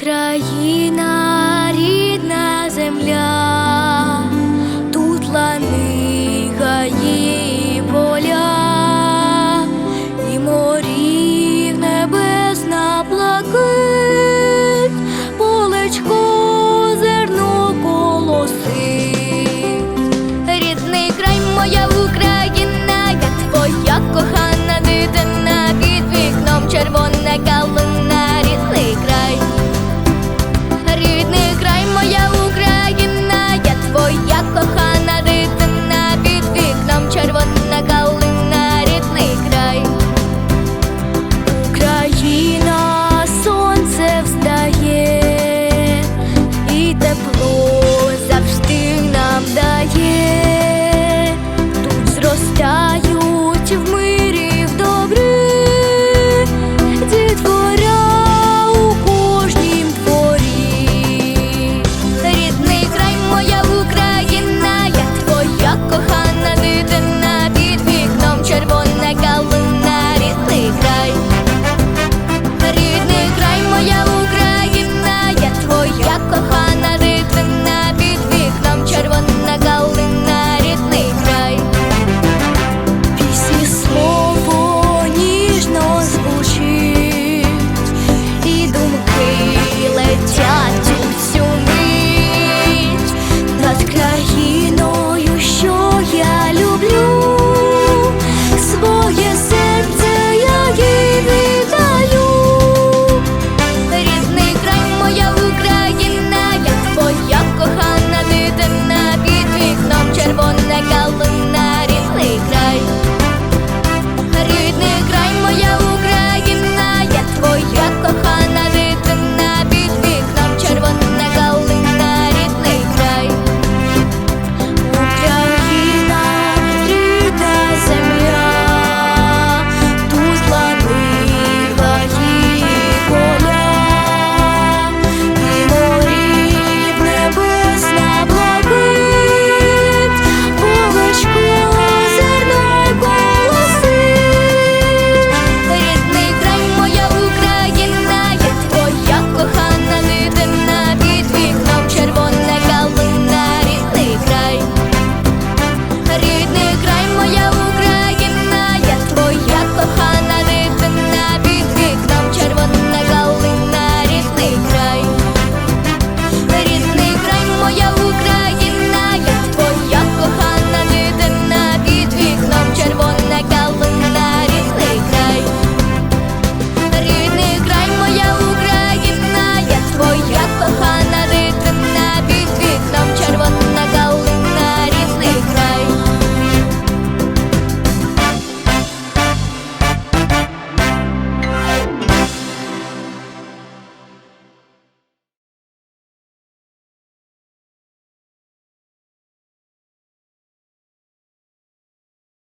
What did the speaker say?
Україна рідна земля, тут лани, гаї, поля, і морів небесна плакить, полечко зерно колоси, Рідний край моя Україна, я твоя кохана дитина під вікном червоним.